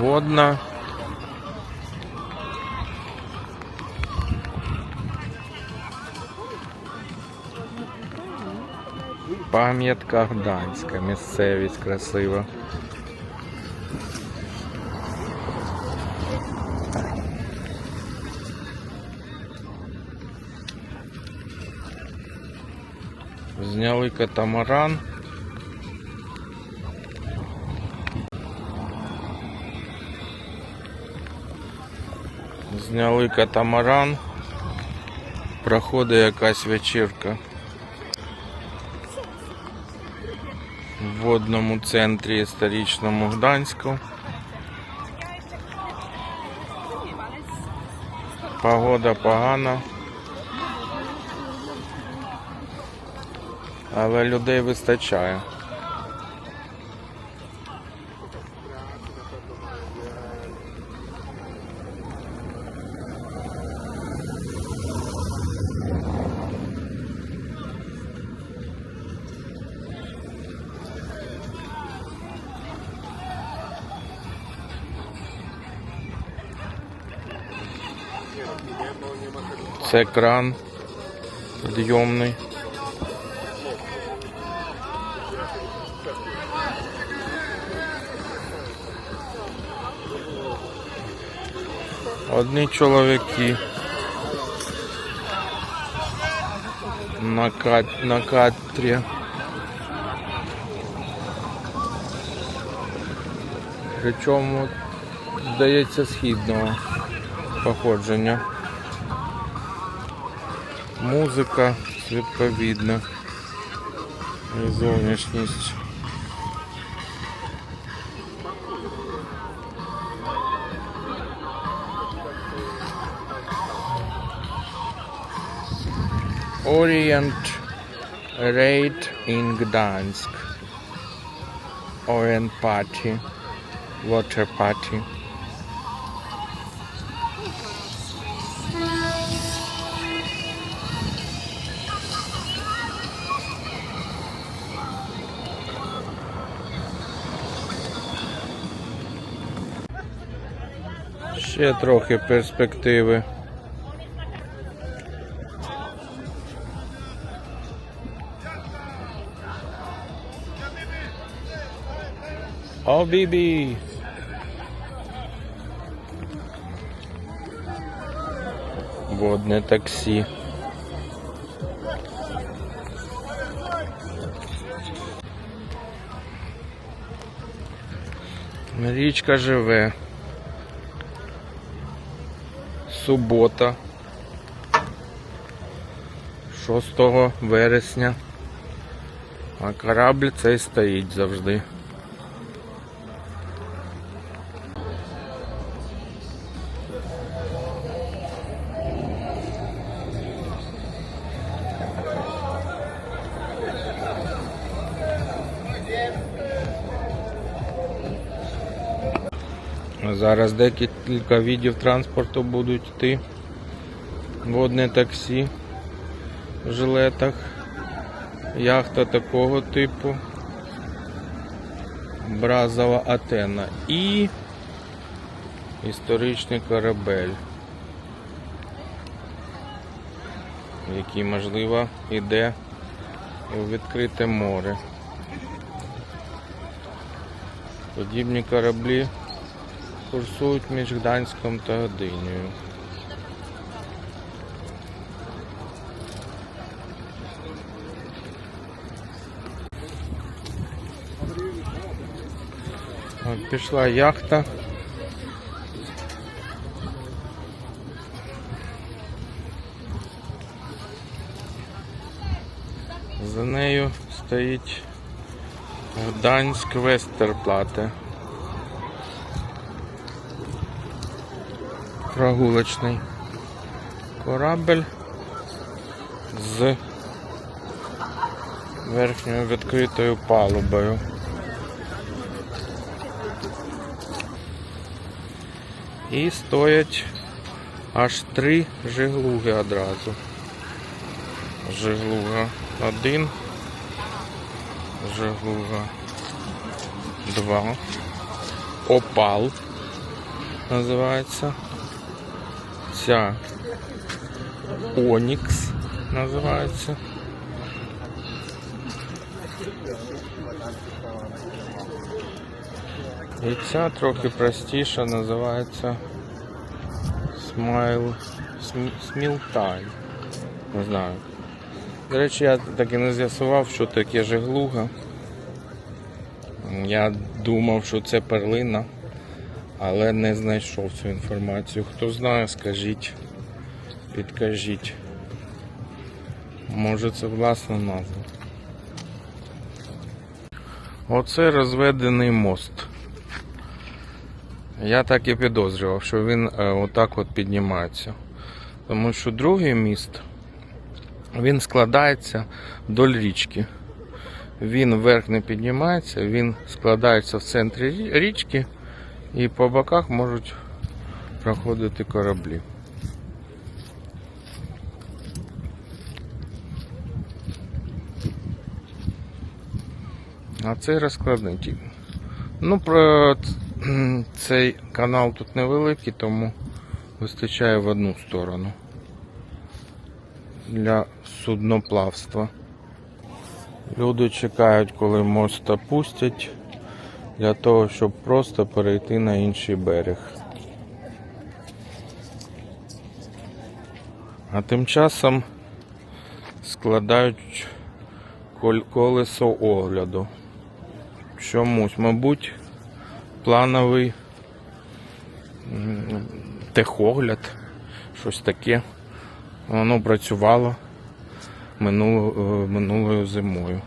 Водна. Пам'ятка Гданська, місцевість красива. Зняли катамаран. Зняли катамаран. Проходить якась вечірка. В водному центрі історичному Гданську. Погода погана. Але людей вистачає. Це кран підйомний. Одні чоловіки на, кат... на катрі. Причому, здається, східного походження. Музика відповідна. І зовнішність. Orient Raid in Gdansk. Orient Party. Water Party. Ще трохи перспективи. О, бібі! Водне таксі. Річка живе. Субота. 6 вересня. А корабль цей стоїть завжди. Зараз декілька видів транспорту будуть йти. Водне таксі в жилетах, яхта такого типу, бразова Атена і історичний корабель, який, можливо, йде у відкрите море. Подібні кораблі курсують між Гданськом та Годинею. Пішла яхта. За нею стоїть Гданськ Вестерплате. Прогулочний корабель з верхньою відкритою палубою. І стоять аж три жиглуги одразу. Жиглуга один, жиглуга два, опал називається. Ця Онікс називається. І ця трохи простіша називається Smile Sm- Smile Time. Не знаю. До речі, я так і не з'ясував, що таке жиглуга. Я думав, що це перлина, але не знайшов цю інформацію. Хто знає, скажіть, підкажіть. Може це власна назва. Оце розведений мост. Я так і підозрював, що він е, отак от піднімається. Тому що другий міст він складається вдоль річки. Він вверх не піднімається, він складається в центрі річки і по боках можуть проходити кораблі. А цей розкладний тип. Ну, про цей канал тут невеликий, тому вистачає в одну сторону для судноплавства. Люди чекають, коли мост опустять, для того, щоб просто перейти на інший берег. А тим часом складають колесо огляду. Чомусь, мабуть, плановий техогляд, щось таке. Воно працювало е, минулою зимою.